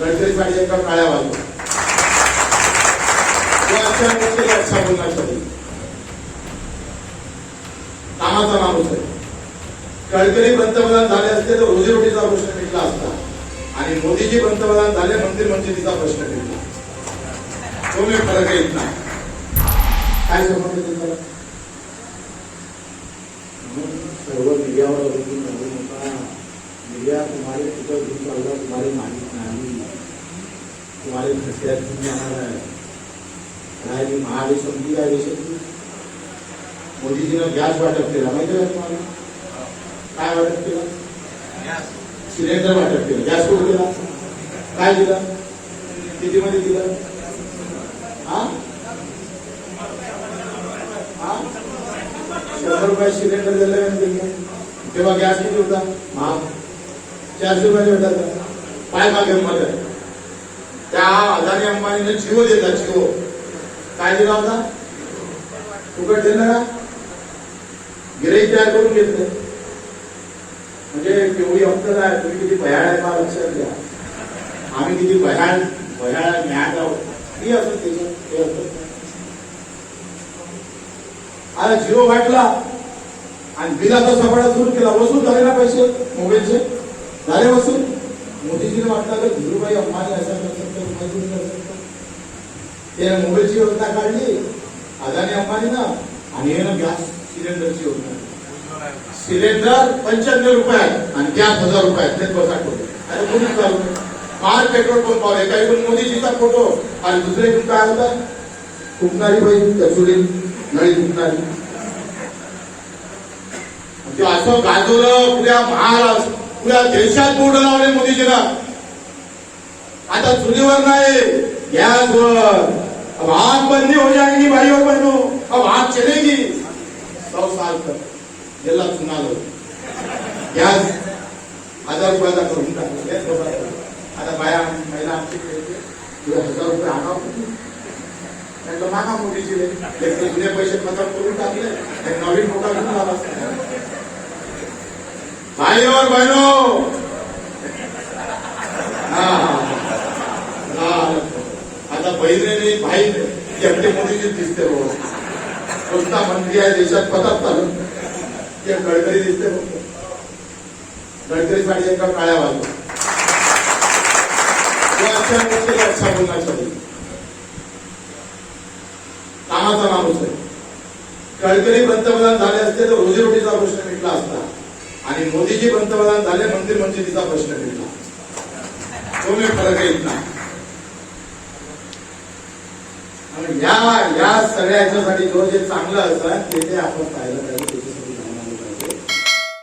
गडकरी पाटील एका काळ्या बाजू अशा गोष्टी अच्छा बोलण्यासाठी कामाचा माणूस आहे. गडकरी पंतप्रधान झाले असते तर रोजीरोटीचा प्रश्न मिटला असता. आणि मोदीजी पंतप्रधान झाले मंदिर मंजिरीचा प्रश्न मिटला तो मी फरक येत नाही. काय समजलं तुम्हाला? सर्व मीडियावर अवलंबून राहू नका मीडिया तुम्हाला कुठं घेऊन चालला तुम्हाला माहीत नाही. आहे महादेश समजी काय गॅस वाटप केला माहिती वाटप केलं सिलेंडर वाटप केलं हा हा रुपये सिलेंडर दिलं तेव्हा गॅस होता महाग चारशे रुपयाने भेटायचा काय मागे मध्ये त्या अदानी अंबानीने जिओ दिला जिओ काय दिला होता? फुकट दिलं ना गिराईक तयार करून घेतलं. म्हणजे केवढी अक्कल आहे तुम्ही किती भयाळ आहे मला लक्षात घ्या. आम्ही किती भयाळ भयाळ ज्ञात आहोत. हे असं त्याचं ते असत आता जिओ वाटला आणि बिलाचा सपाटा सुरू केला. वसूल झाले ना पैसे? मोबाईलचे? झाले वसूल? मोदीजीने वाटलं तर धीरूभाई अंबानी असं कर त्याने मोबाईलची योजना काढली अदानी अंबानीनं आणि हे ना गॅस सिलेंडरची योजना. सिलेंडर पंच्याण्णव रुपये आणि गॅस हजार रुपये ते बस ठेवले अरे कोणी चालू फार पेट्रोल पंपावर एका इकडून मोदीजीचा फोटो. आणि दुसरे इकडून काय होता? फुकणारी बाई कचुरी नळी फुकणारी असं गाजवलं पुऱ्या महाराष्ट्र पुऱ्या देशात बोर्ड लावले मोदीजीला आता चुलीवर नाही गॅसवर. अब आग बंदी हो जाएगी भाई और बहनों. अब आग चलेगी. सौ साल तक याला चुना लो. गॅस हजार रुपयाचा करून टाकला करून. आता बाया महिला आमची तुला हजार रुपये आणावं किती? मागा मोदीची रे. जुने पैसे खतम करून टाकले. नवीन मोठा घेऊन आला भाई और बहनों हा. हा. आता बहिणीने भाई एकटे मोदीची दिसते रोज कोणता मंत्री आहे देशात पतात चालू ते गडकरी दिसते फक्त गडकरी साडी एका काळ्या बाजू अशा गोष्टी अच्छा बोलण्यासाठी कामाचा माणूस आहे. गडकरी पंतप्रधान झाले असते तर रोजीरोटीचा प्रश्न मिटला असता. आणि मोदीजी पंतप्रधान झाले मंत्री म्हणजे तिचा प्रश्न मिटला तो मी फरक येत नाही. या या सगळ्या याच्यासाठी जो जे चांगलं असतात ते ते आपण पाहिलं पाहिजे.